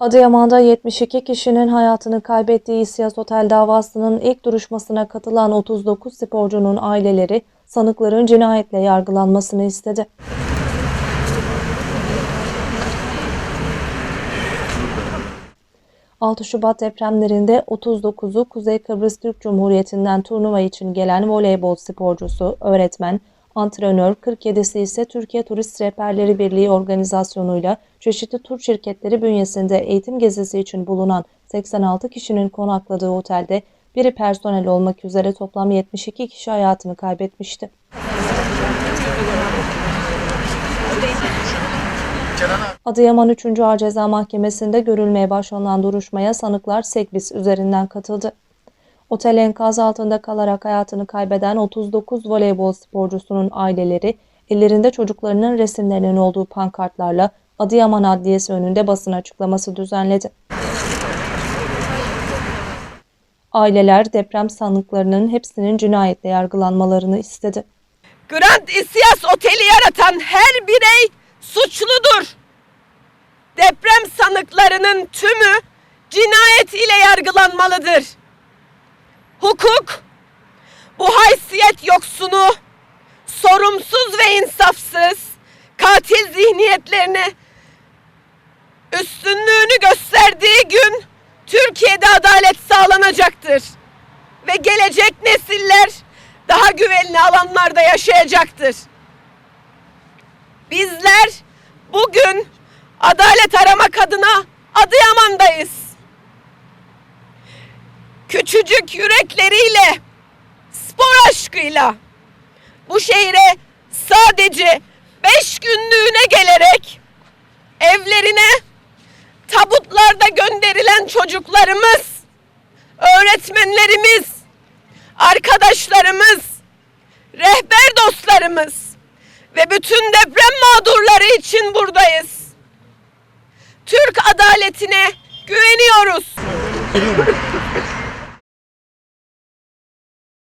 Adıyaman'da 72 kişinin hayatını kaybettiği İSİAS Otel davasının ilk duruşmasına katılan 39 sporcunun aileleri sanıkların cinayetle yargılanmasını istedi. ...6 Şubat depremlerinde 39'u Kuzey Kıbrıs Türk Cumhuriyeti'nden turnuva için gelen voleybol sporcusu, öğretmen, antrenör, 47'si ise Türkiye Turist Rehberleri Birliği organizasyonuyla çeşitli tur şirketleri bünyesinde eğitim gezisi için bulunan 86 kişinin konakladığı otelde biri personel olmak üzere toplam 72 kişi hayatını kaybetmişti. Adıyaman 3. Ağır Ceza Mahkemesi'nde görülmeye başlanan duruşmaya sanıklar Sekbis üzerinden katıldı. Otel enkaz altında kalarak hayatını kaybeden 39 voleybol sporcusunun aileleri ellerinde çocuklarının resimlerinin olduğu pankartlarla Adıyaman Adliyesi önünde basın açıklaması düzenledi. Aileler deprem sanıklarının hepsinin cinayetle yargılanmalarını istedi. Grand İsyas Oteli yaratan her birey suçludur. Deprem sanıklarının tümü cinayet ile yargılanmalıdır. Hukuk bu haysiyet yoksunu, sorumsuz ve insafsız katil zihniyetlerine üstünlüğünü gösterdiği gün Türkiye'de adalet sağlanacaktır ve gelecek nesiller daha güvenli alanlarda yaşayacaktır. Bizler bugün adalet aramak adına Adıyaman'dayız. Küçücük yürekleriyle, spor aşkıyla bu şehre sadece beş günlüğüne gelerek evlerine tabutlarda gönderilen çocuklarımız, öğretmenlerimiz, arkadaşlarımız, rehber dostlarımız ve bütün deprem mağdurları için buradayız. Türk adaletine güveniyoruz.